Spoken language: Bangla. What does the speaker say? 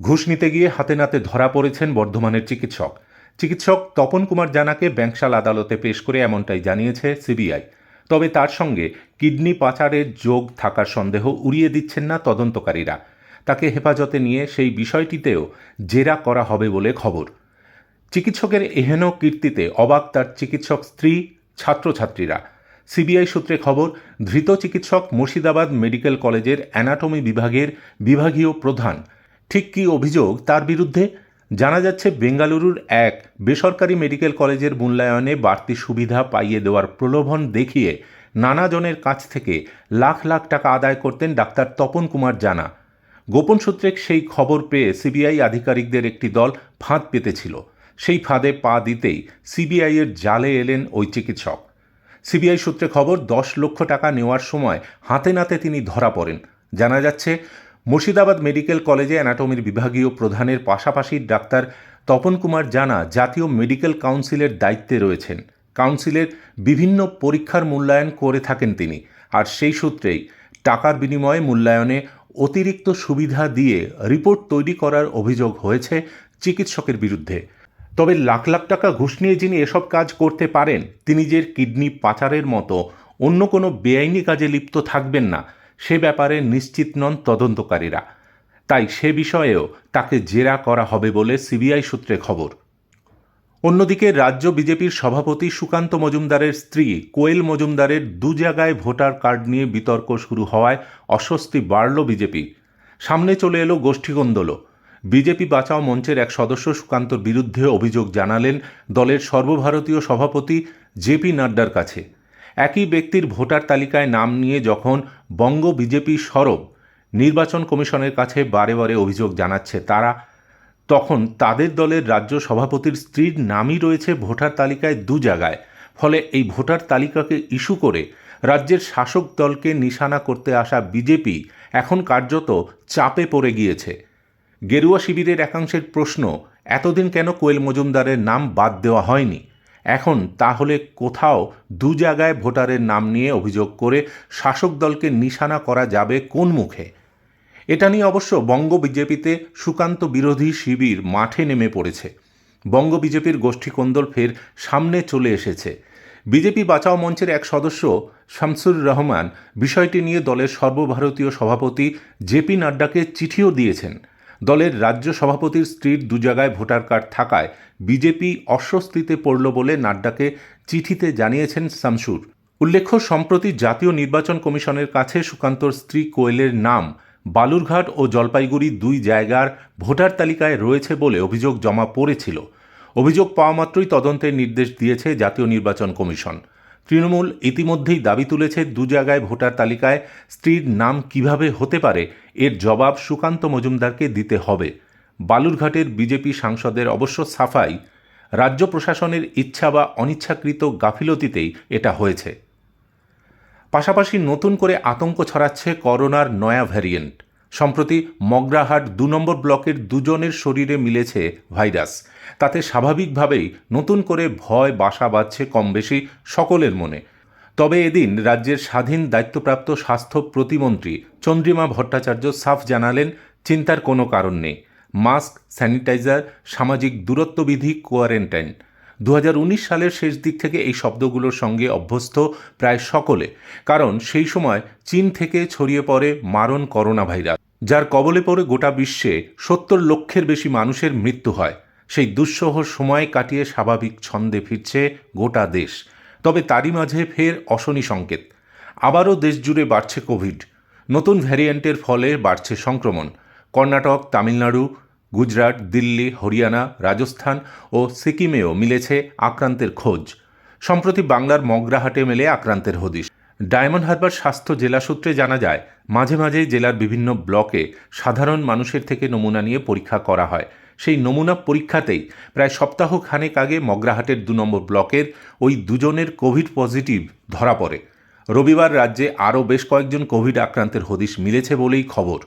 ঘুষ নিতে গিয়ে হাতে নাতে ধরা পড়েছেন বর্ধমানের চিকিৎসক। চিকিৎসক তপন কুমার জানাকে ব্যাংশাল আদালতে পেশ করে এমনটাই জানিয়েছে সিবিআই। তবে তার সঙ্গে কিডনি পাচারের যোগ থাকার সন্দেহ উড়িয়ে দিচ্ছেন না তদন্তকারীরা। তাকে হেফাজতে নিয়ে সেই বিষয়টিতেও জেরা করা হবে বলে খবর। চিকিৎসকের এহেন কীর্তিতে অবাক তার চিকিৎসক স্ত্রী, ছাত্রছাত্রীরা। সিবিআই সূত্রে খবর, ধৃত চিকিৎসক মুর্শিদাবাদ মেডিকেল কলেজের অ্যানাটমি বিভাগের বিভাগীয় প্রধান ঠিক কী অভিযোগ তার বিরুদ্ধে? জানা যাচ্ছে, বেঙ্গালুরুর এক বেসরকারি মেডিকেল কলেজের মূল্যায়নে বাড়তি সুবিধা পাইয়ে দেওয়ার প্রলোভন দেখিয়ে নানাজনের কাছ থেকে লাখ লাখ টাকা আদায় করতেন ডাক্তার তপন কুমার জানা। গোপন সূত্রে সেই খবর পেয়ে সিবিআই আধিকারিকদের একটি দল ফাঁদ পেতেছিল। সেই ফাঁদে পা দিতেই সিবিআইয়ের জালে এলেন ওই চিকিৎসক। সিবিআই সূত্রে খবর, দশ লক্ষ টাকা নেওয়ার সময় হাতে নাতে তিনি ধরা পড়েন। জানা যাচ্ছে মুর্শিদাবাদ মেডিকেল কলেজে অ্যানাটমির বিভাগীয় প্রধানের পাশাপাশি ডাক্তার তপন কুমার জানা জাতীয় মেডিকেল কাউন্সিলের দায়িত্বে রয়েছেন। কাউন্সিলের বিভিন্ন পরীক্ষার মূল্যায়ন করে থাকেন তিনি। আর সেই সূত্রেই টাকার বিনিময়ে মূল্যায়নে অতিরিক্ত সুবিধা দিয়ে রিপোর্ট তৈরি করার অভিযোগ হয়েছে চিকিৎসকের বিরুদ্ধে। তবে লাখ লাখ টাকা ঘুষ নিয়ে যিনি এসব কাজ করতে পারেন, তিনি যে কিডনি পাচারের মতো অন্য কোনো বেআইনি কাজে লিপ্ত থাকবেন না সে ব্যাপারে নিশ্চিত নন তদন্তকারীরা। তাই সে বিষয়েও তাকে জেরা করা হবে বলে সিবিআই সূত্রে খবর। অন্যদিকে রাজ্য বিজেপির সভাপতি সুকান্ত মজুমদারের স্ত্রী কোয়েল মজুমদারের দু জায়গায় ভোটার কার্ড নিয়ে বিতর্ক শুরু হওয়ায় অস্বস্তি বাড়ল বিজেপি। সামনে চলে এলো গোষ্ঠীকন্দলও বিজেপি বাঁচাও মঞ্চের এক সদস্য সুকান্তর বিরুদ্ধে অভিযোগ জানালেন দলের সর্বভারতীয় সভাপতি জেপি নাড্ডার কাছে। একই ব্যক্তির ভোটার তালিকায় নাম নিয়ে যখন বঙ্গ বিজেপি সরব, নির্বাচন কমিশনের কাছে বারে বারে অভিযোগ জানাচ্ছে তারা, তখন তাদের দলের রাজ্য সভাপতির স্ত্রীর নামই রয়েছে ভোটার তালিকায় দু জায়গায়। ফলে এই ভোটার তালিকাকে ইস্যু করে রাজ্যের শাসক দলকে নিশানা করতে আসা বিজেপি এখন কার্যত চাপে পড়ে গিয়েছে। গেরুয়া শিবিরের একাংশের প্রশ্ন, এতদিন কেন কোয়েল মজুমদারের নাম বাদ দেওয়া হয়নি? এখন তাহলে কোথাও দু জায়গায় ভোটারের নাম নিয়ে অভিযোগ করে শাসক দলকে নিশানা করা যাবে কোন মুখে? এটা নিয়ে অবশ্য বঙ্গ বিজেপিতে সুকান্ত বিরোধী শিবির মাঠে নেমে পড়েছে। বঙ্গ বিজেপির গোষ্ঠী কোন্দল ফের সামনে চলে এসেছে। বিজেপি বাঁচাও মঞ্চের এক সদস্য শামসুর রহমান বিষয়টি নিয়ে দলের সর্বভারতীয় সভাপতি জেপি নাড্ডাকে চিঠিও দিয়েছেন। দলের রাজ্য সভাপতির স্ত্রীর দু জায়গায় ভোটার কার্ড থাকায় বিজেপি অস্বস্তিতে পড়ল বলে নাড্ডাকে চিঠিতে জানিয়েছেন শামসুর। উল্লেখ্য, সম্প্রতি জাতীয় নির্বাচন কমিশনের কাছে সুকান্তর স্ত্রী কোয়েলের নাম বালুরঘাট ও জলপাইগুড়ি দুই জায়গার ভোটার তালিকায় রয়েছে বলে অভিযোগ জমা পড়েছিল। অভিযোগ পাওয়া মাত্রই তদন্তের নির্দেশ দিয়েছে জাতীয় নির্বাচন কমিশন। তৃণমূল ইতিমধ্যেই দাবি তুলেছে দু জায়গায় ভোটার তালিকায় স্ত্রীর নাম কীভাবে হতে পারে, এর জবাব সুকান্ত মজুমদারকে দিতে হবে। বালুরঘাটের বিজেপি সাংসদের অবশ্য সাফাই, রাজ্য প্রশাসনের ইচ্ছা বা অনিচ্ছাকৃত গাফিলতিতেই এটা হয়েছে। পাশাপাশি নতুন করে আতঙ্ক ছড়াচ্ছে করোনার নয়া ভ্যারিয়েন্ট। সম্প্রতি মগরাহাট দু নম্বর ব্লকের দুজনের শরীরে মিলেছে ভাইরাস। তাতে স্বাভাবিকভাবেই নতুন করে ভয়, বাসা বাঁধছে কম বেশি সকলের মনে। তবে এদিন রাজ্যের স্বাধীন দায়িত্বপ্রাপ্ত স্বাস্থ্য প্রতিমন্ত্রী চন্দ্রিমা ভট্টাচার্য সাফ জানালেন, চিন্তার কোনো কারণ নেই। মাস্ক, স্যানিটাইজার, সামাজিক দূরত্ববিধি, কোয়ারেন্টাইন। দু হাজার উনিশ সালের শেষ দিক থেকে এই শব্দগুলোর সঙ্গে অভ্যস্ত প্রায় সকলে, কারণ সেই সময় চীন থেকে ছড়িয়ে পড়ে মারণ করোনা ভাইরাস যার কবলে পড়ে গোটা বিশ্বে সত্তর লক্ষের বেশি মানুষের মৃত্যু হয়। সেই দুঃসহ সময় কাটিয়ে স্বাভাবিক ছন্দে ফিরছে গোটা দেশ। তবে তারই মাঝে ফের অশনি সংকেত। আবারও দেশ জুড়ে বাড়ছে কোভিড। নতুন ভ্যারিয়েন্টের ফলে বাড়ছে সংক্রমণ। কর্ণাটক, তামিলনাড়ু, গুজরাট, দিল্লি, হরিয়ানা, রাজস্থান ও সিকিমেও মিলেছে আক্রান্তের খোঁজ। সম্প্রতি বাংলার মগরাহাটে মেলে আক্রান্তের হদিশ। ডায়মন্ড হারবার স্বাস্থ্য জেলা সূত্রে জানা যায়, মাঝে মাঝে জেলার বিভিন্ন ব্লকে সাধারণ মানুষের থেকে নমুনা নিয়ে পরীক্ষা করা হয়। সেই নমুনা পরীক্ষাতেই প্রায় সপ্তাহ খানেক আগে মগরাহাটের দু নম্বর ব্লকের ওই দুজনের কোভিড পজিটিভ ধরা পড়ে। রবিবার রাজ্যে আরও বেশ কয়েকজন কোভিড আক্রান্তের হদিশ মিলেছে বলেই খবর।